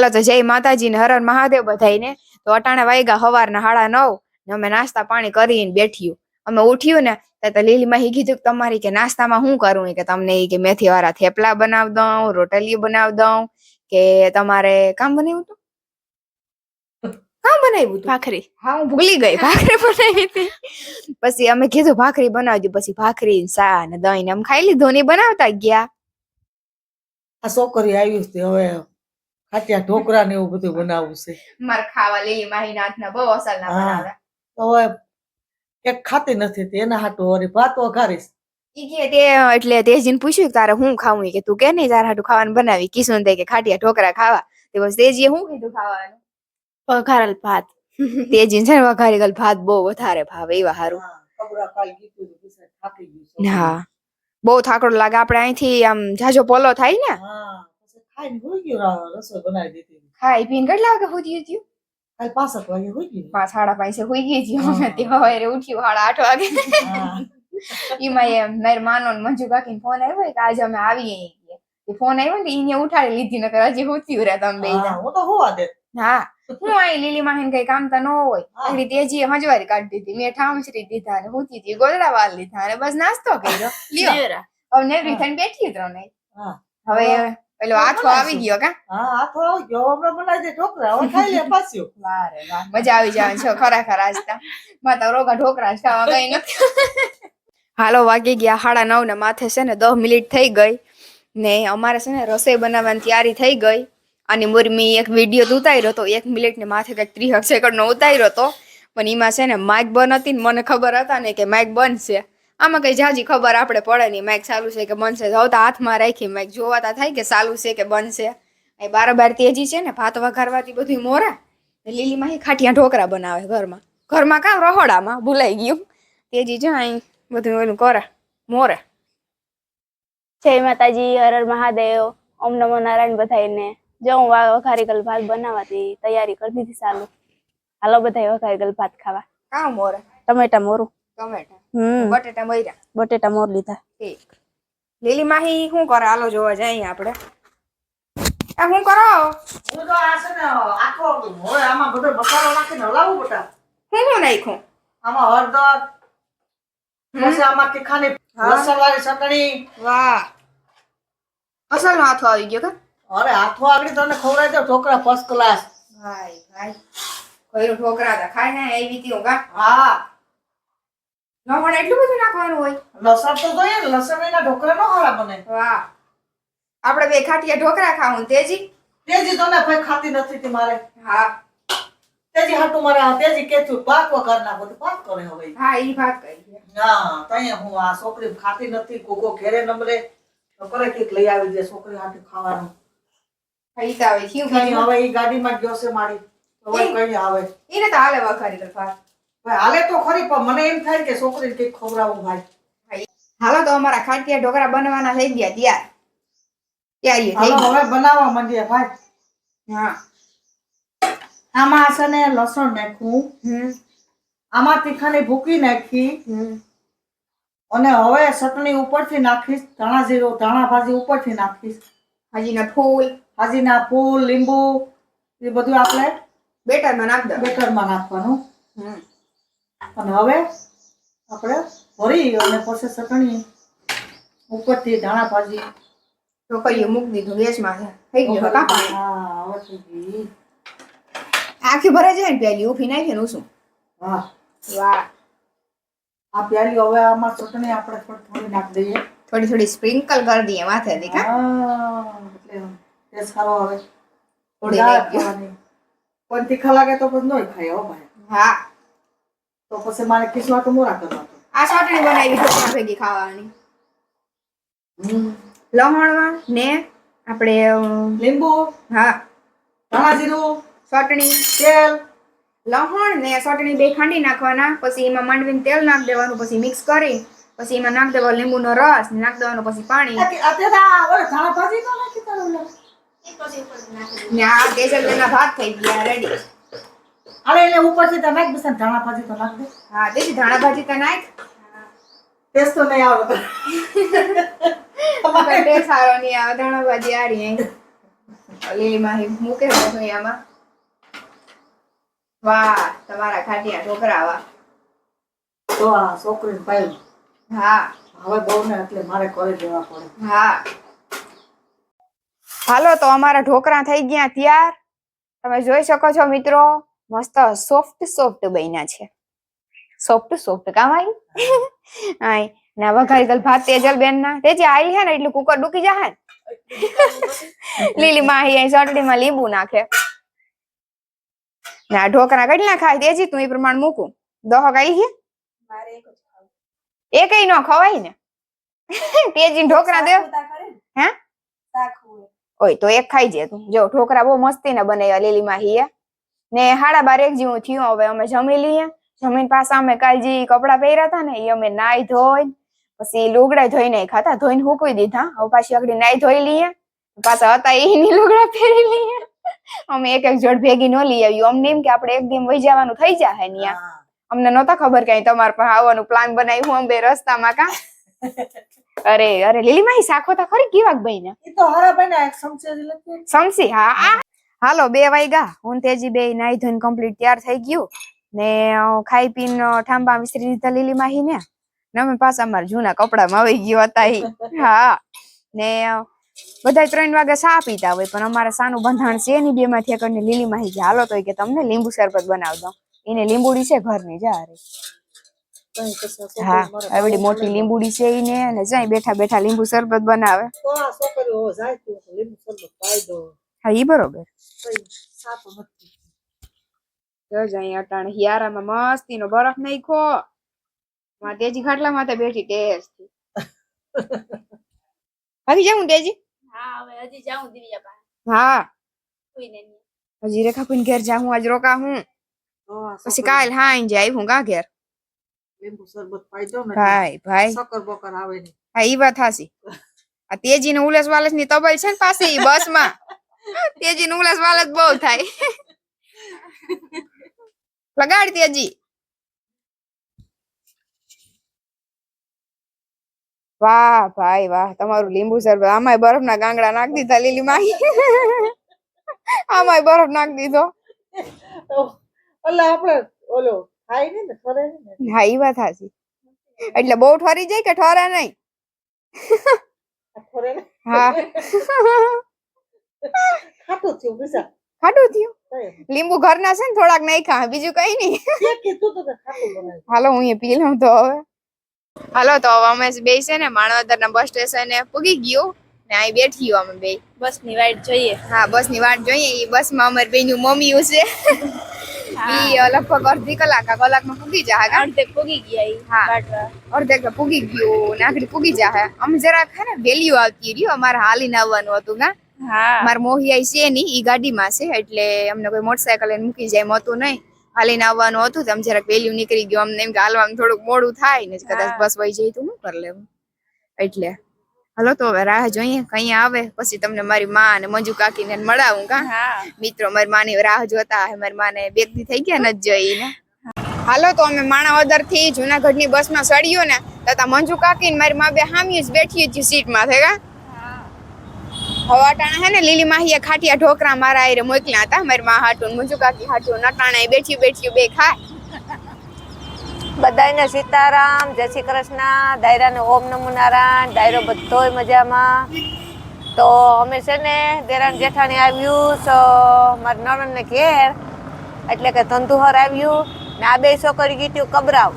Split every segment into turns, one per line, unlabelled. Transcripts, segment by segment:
હાલો તો જય માતાજી ને હરણ મહાદેવ બધાઈને તો અટાણે વાગ્યા હવારના હાડા નવ ને અમે નાસ્તા પાણી કરીને બેઠ્યું. અમે ઉઠ્યું ને તો લીલીમાં ઈ કીધું કે તમારી કે નાસ્તામાં શું કરું કે તમને કે મેથી વાળા થેપલા બનાવી દઉં રોટલી બનાવી દઉં કે તમારે કામ બનાવ્યું હતું? કામ બનાવ્યું હતું?
ભાખરી.
હા હું ભૂલી ગઈ. ભાખરી બનાવી હતી. પછી અમે કીધું ભાખરી બનાવી દઉં પછી ભાખરી ને સા ને દહીં ને આમ ખાઈ લીધું ને બનાવતા ગયા.
આ છોકરી આવી હતી હવે. ખાટિયા ઢોકરા ને એવું બધું બનાવવું છે.
મારે ખાવા લીલી માહી નાથના બહુ અસલ ના બનાવે.
તો હવે એક ખાતી નથી તે એના હાટુ વળી ભાત વઘારીશ.
ઈ કે તે એટલે તેજીને પૂછ્યું કે તારે હું ખાવું? કે તું કે નહીં તારે હાટું ખાવાનું બનાવી. કિસુન દે કે ખાટિયા ઢોકરા ખાવા. તે બસ તેજીએ હું કીધું ખાવાનું?
વઘારેલ ભાત.
તેજીન છે ને વઘારી ગયેલ ભાત બહુ વધારે ભાવે એવા હારું.
હા,
બહુ થાકડો લાગે. આપણે અહીંથી આમ જાજો પોલો થાય ને.
ખાઈને હોઈ ગયું રસોઈ બનાવી દીધી
ખાઈ પીને કેટલા વાગે હુઈ ગયું
કાલ પાંસઠ વાગે હોઈ ગયું
પાંચ સાડા પાંચે હુઈ ગઈ હતી અમે
હા.
તે સવારે ઉઠ્યું સાડા આઠ વાગે એમાં એમ મારી માનો ને મંજુ કાકી ફોન આવ્યો કે આજે અમે આવીએ. તે ફોન આવ્યો ને એને ઉઠાડી લીધી નકર હજી હુતી રહ્યા તમે બે
હા, હું તો હોવા દે
હા હું આઈ લીલી માહીન કઈ કામ તો ન હોય
હા.
તેજી હજવારી કાઢી દીધી મેં ઠામસરી દીધા અને હુતી હતી ગોદડા વાળ લીધા અને બસ નાસ્તો કર્યો લ્યો. હવે નેવરી થઈને બેઠી ત્રણે
હા
હવે પેલો આથો આવી ગયો કા?
હા આ તો આવી ગયો. હમણાં બનાવી દે ઢોકળા. હવે ખાઈ લે પાછું.
વાહ રે વાહ મજા આવી જાય છે ખરેખર આજતા માતા રોગા ઢોકરા જ ખાવા કઈ નથી. હાલો વાગી ગયા. સાડા નવ ને માથે છે ને દસ મિનિટ થઈ ગઈ. ને અમારે છે ને રસોઈ બનાવવાની તૈયારી થઈ ગઈ. અને મુરમી એક વીડિયો ઉતાર્યો હતો એક મિનિટ ને માથે કંઈક ત્રીસ સેકન્ડ નો ઉતાર્યો હતો પણ એમાં છે ને માઇક બંધ હતી ને મને ખબર હતા ને કે માઇક બંધ છે. આમાં કઈ જાજી ખબર આપણે પડે નહીં. માઇક ચાલુ છે કે બનશે. છે જવતા હાથમાં રાખી માઇક જોવાતા થાય કે ચાલુ છે કે બનશે. છે એ બારોબાર તેજી છે ને ભાત વઘારવાથી બધું મોરા. લીલીમાં ઈ ખાટિયા ઢોકરા બનાવે ઘરમાં. ઘરમાં કાં રહોડામાં? ભૂલાઈ ગયું. તેજી જો અહીં બધું ઓલું કરે. મોરે.
જય માતાજી હર હર મહાદેવ. ઓમ નમો નારાયણ બધાને જો હું વઘારી ગલ ભાત બનાવવાથી તૈયારી કરી દીધી ચાલુ. હાલો બધાય વઘારી ગલ ભાત ખાવા.
કાં મોરે?
ટમેટા મોરું.
ટમેટા. બટેટા મર્યા.
બટેટા મોર લીધા.
લીલી માહી શું કરે? હાલો જોવા જઈએ આપણે. આ શું કરો?
હું તો આ છે ને આખો હવે આમાં બધો મસાલો નાખીને હલાવું બટા.
શું શું નાખ્યું?
આમાં હળદર પછી આમાં તીખાની લસણ વાળી ચટણી.
વાહ. અસલ નો હાથો આવી ગયો કે?
અરે હાથો આગળ તને ખવડાવી દો ઢોકળા ફર્સ્ટ ક્લાસ
ભાઈ ભાઈ. કોઈ ઠોકરા હતા ખાઈ ને એવી તી હું
હા.
લવણ એટલું બધું નાખવાનું હોય?
લસણ તો જોઈએ લસણ એના ઢોકળા નો હારા બને.
વાહ. આપણે બે ખાટિયા ઢોકળા ખાવું તેજી?
તેજી તો ને ભાઈ ખાતી નથી તે મારે.
હા.
તેજી હાટું મારે આ તેજી કેતું પાક વગર ના બધું પાક કરે હવે?
હા ઈ વાત કરી
ના તઈ હું આ છોકરી ખાતી નથી કોકો ઘેરે નમરે છોકરે કંઈક લઈ આવી દે છોકરી હાટું ખાવાનું.
ખાઈ આવે
હવે ઈ ગાડીમાં ગયો છે મારી. હવે કઈ આવે?
એને તો હાલે વખારી
ભાઈ હાલે તો ખરી પણ મને એમ થાય કે છોકરીને કંઈક ખવડાવું ભાઈ.
હાલો તો અમારા ખાટિયા ઢોકરા બનવાના થઈ ગયા તૈયાર. તૈયારી
હાલો હવે બનાવવા માંડીએ ભાઈ.
હા.
આમાં છે ને લસણ નાખ્યું.
હમ.
આમાં તીખાની ભૂકી નાખી. અને હવે ચટણી ઉપરથી નાખીશ ધાણા જીરો ધાણા ભાજી ઉપરથી નાખીશ.
હાજીના ને ફૂલ.
હાજીના ફૂલ લીંબુ એ બધું આપણે
બેટરમાં નાખ
બેટરમાં નાખવાનું.
હમ.
અને હવે આપણે ભરી અને પછી ચટણી ઉપરથી ધાણા ભાજી.
ઢોકરીઓ મૂકી દીધું ગેસમાં થઈ ગયો
હા હવે થઈ ગઈ
આખી ભરાઈ જાય ને પેલી ઉફી નાખી ને શું
હા.
વાહ.
આ પ્યારી હવે આમાં ચટણી આપણે થોડી થોડી નાખી દઈએ.
થોડી થોડી સ્પ્રિંકલ કરી દઈએ માથે થી કા
એટલે ટેસ્ટ સારો આવે.
થોડી નાખી.
પણ તીખા લાગે તો પણ નહીં ખાય હો ભાઈ.
હા.
તો પછી મારે કિસ્વા તો મોરા કરવા
આ ચટણી બનાવી ઢોકળા ભેગી ખાવાની. લહણમાં ને આપણે
લીંબુ
હા.
ધાણા જીરું
ચટણી.
તેલ.
લહણ ને ચટણી બે ખાંડી નાખવાના પછી એમાં માંડવીને તેલ નાખ દેવાનું પછી મિક્સ કરી પછી એમાં નાખ દેવાનો લીંબુનો રસ નાખ દેવાનું પછી પાણી. ને આ કેસર ભાત થઈ ગયા રેડી
અરે એટલે ઉપરથી તો નાખ બસ ધાણા ભાજી તો નાખ દે.
હા તેથી ધાણા ભાજી તો નાખ.
ટેસ્ટ તો નહીં આવડતો
તમારે ટેસ્ટ સારો નહીં આવે ધાણા ભાજી આરી લીલીમાં મૂકે છે રસોઈયામાં વાહ તમારા ખાટિયા ઢોકરા વાહ.
તો આ છોકરીને પાયું
હા.
હવે બહુ ને એટલે મારે કરી દેવા પડે.
હા. હાલો તો અમારા ઢોકરા થઈ ગયા તૈયાર. તમે જોઈ શકો છો મિત્રો મસ્ત સોફ્ટ સોફ્ટ બન્યા છે. સોફ્ટ સોફ્ટ કામ આવી આય ના વઘારી ગલ ભાત તેજલ બેન ના તે જે આઈ હે ને એટલું કુકર ડૂકી જાહે લીલી માહી અહીં ચટણીમાં લીંબુ નાખે. ના ઢોકરા કેટલા ખાય. તેજી તું એ પ્રમાણે મૂકું. દહો કઈ છે એ કઈ ન ખવાય ને. તેજી ઢોકરા દે. હે? ઓય તો એક ખાઈ જે તું. જો ઢોકરા બહુ મસ્તી ને બનાવ્યા લીલી માહી ને સાડા બાર એક જેવું થયું હવે અમે જમી લઈએ. જમીન પાસે અમે કાલ જે કપડા પહેર્યા હતા ને એ અમે નાઈ ધોઈ પછી લુગડા ધોઈને ખાતા ધોઈને હુકવી દીધા. હવે પાછી આગળ નાઈ ધોઈ લઈએ. પાછા હતા એની લુગડા પહેરી લઈએ. અમે એક એક જોડ ભેગી ન લઈ આવ્યું અમને એમ કે આપણે એક દિન વહી જવાનું થઈ જાય ન્યા. અમને નહોતા ખબર કે તમારા પાસે આવવાનું પ્લાન બનાવ્યું અમે રસ્તામાં કા. અરે અરે લીલી માહી સાખો તા ખરી? કેવાક ભાઈ ને
ઈ તો હારા બન્યા એક
સમસી હા આ હાલો બે વાગ્યા હું તેજી બે નાઈ ધોઈને કમ્પ્લીટ તૈયાર થઈ ગયું. ને ખાઈ પીને ઠાંબા વિસરી દીધા લીલી માહી ને અમે પાછા અમારા જૂના કપડામાં આવી ગયો હતા ઈ. હા. ને બધા ત્રણ વાગે સા પીતા હોય પણ અમારે સાનું બંધાણ છે એની બે માંથી એક ને લીલી માહી કે હાલો તો કે તમને લીંબુ શરબત બનાવી દઉં એને લીંબુડી છે ઘરની જા રે.
કઈ કશા છોકરી
હા આવડી મોટી લીંબુડી છે ઈને અને જાય બેઠા બેઠા લીંબુ શરબત બનાવે.
હા
ઈ બરોબર.
સાતું નથી
જોજો અટાણે હિયારામાં મસ્તીનો બરફ નાખ્યો. માં તેજી ખાટલા માથે બેઠી જાઉં તેજી
હા હવે હજી જાઉં દિવ્યા પાસે
હા. હજી રેખા પૂન ઘેર જા હું આજ રોકા હું
તો
પછી કાલ હા આઈ જાય હું ગા ઘેર.
લીંબુ શરબત પાઈ દો ને
ભાઈ ભાઈ.
સકર બકર આવે
હા ઈ વાત હાસી આ તેજી ને ઉલસ વાલસની તબલ છે ને પાછી બસમાં તેજી ને ઉલસ વાલસ બહુ થાય. લગાડ તેજી. વાહ ભાઈ વાહ તમારું લીંબુ શરબત આમાંય બરફ ના ગાંગડા નાખી દીધા લીલી માહી. આમાંય બરફ નાખી દીધો.
એટલે આપણે ઓલો ખાઈ ને ખરે ને.
હા ઈ વાત હાસી એટલે બહુ ઠરી જાય કે ઠરે નહીં. હા.
ખાટું થયું બીજા
ખાટું થયું? લીંબુ ઘરના છે ને થોડાક નહીં ખા બીજું કઈ નહીં. હાલો હું એ પી લઉં તો હવે. હાલો તો હવે અમે બે છે ને માણવદર ના બસ સ્ટેશને પૂગી ગયું ને અહીં બેઠી ગયું અમે બે.
બસની વાઈટ જોઈએ.
હા બસની વાટ જોઈએ. એ બસમાં અમારી બેનનું મમ્મી છે. ઈ લગભગ અડધી કલાક કલાકમાં પૂગી જાય હા
અડધે ગયા
હા.
બાટવા
પૂગી ગયું ને આગળ પૂગી જાય અમે જરાક હે ને વેલ્યુ આવતી રહ્યું. અમારે હાલીને આવવાનું હતું
હા
મારા મોહિયાઈ છે નહીં ઈ ગાડીમાં છે એટલે અમને કોઈ મોટરસાયકલ લઈને મૂકી જાય એમ હતું નહીં. હાલીને આવવાનું હતું તો આમ જરાક વેલ્યુ નીકળી ગયું અમને એમ કે હાલવામાં થોડુંક મોડું થાય ને કદાચ બસ વહી જાય તો હું કરી લેવું. એટલે હાલો તો હવે રાહ જોઈએ કઈ આવે. પછી તમને મારી માં અને મંજુ કાકીને મળાવું કા? મિત્રો મારી માની રાહ જોતા હે મારી માને બેથી થઈ ગયા નથી જોઈને હાલો તો અમે માણાવદરથી જુનાગઢની બસમાં ચડ્યો ને તથા મંજુ કાકી ને મારી મા બે હામી જ બેઠી હતી સીટમાં થયા હવાટાણા હે ને, લીલી માહીએ ખાટિયા ઢોકરા મારા આયરે મોકલ્યા હતા. મારી માં હાટું મુજુ કાકી હાટું નટાણા બેઠી બેઠી બે ખાય.
બધાને સીતારામ, જય શ્રી કૃષ્ણ, દાયરાને ઓમ નમો નારાયણ, દાયરો બધોય મજામાં. તો અમે છે ને દેરાણ જેઠાણી આવ્યું, તો મારા નણંદને ઘેર, એટલે કે ધંધુહર આવ્યું, ને આ બે છોકરી ગીટ્યું કબરાવ.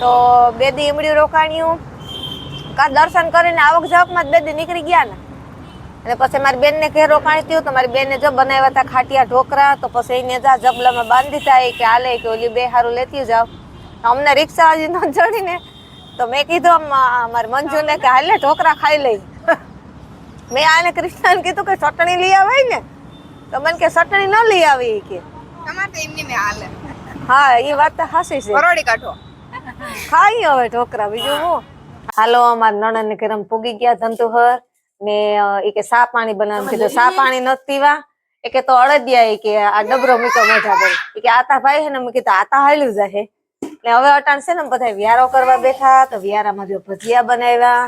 તો બે દી ઈમડ્યું રોકાણ્યું. કા દર્શન કરીને આવક જાવકમાં જ બે દી નીકળી ગયા ને. અને પછી મારી બેનને ઘેર રોકાણી થયું તો મારી બેનને જો બનાવ્યા હતા ખાટિયા ઢોકરા તો પછી એને જા જબલામાં બાંધી થાય કે હાલે કે ઓલી બે હારું લેતી જાવ અમને રિક્ષા હજી ન ચડીને તો મેં કીધું મારે મંજુને કે હાલે ઢોકરા ખાઈ લઈ. મેં આને કૃષ્ણને કીધું કે ચટણી લઈ આવે ને તો મને કે ચટણી ન લઈ આવી કે. હા એ વાત તો હાસી છે.
પરોડી કાઢો.
ખાઈ હવે ઢોકરા બીજું હું. હાલો અમારા નણંદ ને ઘરે પૂગી ગયા ધંતુહર ને એ કે સા પાણી બનાવવાનું કીધું સા પાણી નથી પીવા એ કે તો અડદિયા કે આ ડબરો મૂક્યો મજા ભાઈ ઈ કે આતા ભાઈ હે ને મેં કીધું આતા હાલ્યું જાય એટલે હવે અટાણ છે ને બધા વ્યારો કરવા બેઠા તો વ્યારામાં જો ભજીયા બનાવ્યા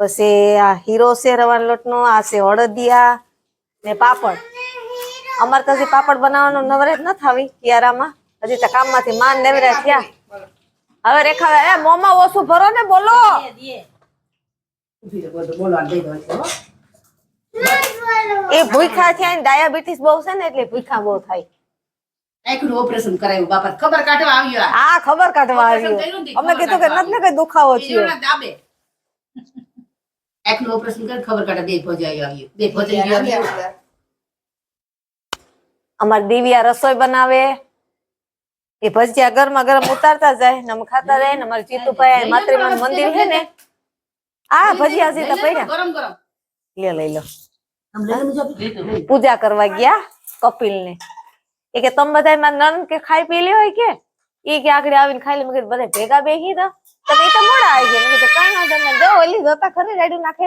પછી આ હીરો છે રવાનો લોટનો આ છે અડદિયા ને પાપડ. અમારે તો હજી પાપડ બનાવવાનું નવરેજ ન થાવી કિયારામાં હજી તો કામમાંથી માન નેવરે થયા. હવે રેખા એ મોમાં ઓછું ભરો ને બોલો.
છો.
એ ભૂખા થયા ડાયાબિટીસ બહુ છે ને એટલે ભૂખા બહુ થાય.
આંખનું ઓપરેશન કરાવ્યું બાપા ખબર કાઢવા આવ્યો આ.
આ ખબર કાઢવા
ઓપરેશન કર્યું
આવ્યું
ને,
અમે કીધું કે નથી ને કઈ દુખાવો થયો.
દાબે. આંખનું ઓપરેશન કરી ખબર કાઢે બે ભોજાઈ આવ્યું બે ભોજાઈ આવ્યું
અમારી દિવ્યા રસોઈ બનાવે. એ ભજીયા ગરમા ગરમ ઉતારતા જાય ને અમે ખાતા જાય ને અમારે જીતુભાઈ માતૃમાનું મંદિર છે ને આ ભજીયા હજી તો પડ્યા
ગરમ ગરમ.
લે લઈ લો. પૂજા કરવા ગયા કપિલ ને એ કે તમે બધા મારા નન કે ખાઈ પી લ્યો હોય કે? એ કે આગળ આવીને ખાઈ લે. મેં કીધું બધા ભેગા બેસી તો તમે એ તો મોડા આવી ગયા. મેં કીધું કઈ વાંધો તમે જો ઓલી જોતા ખરી રેડી નાખે.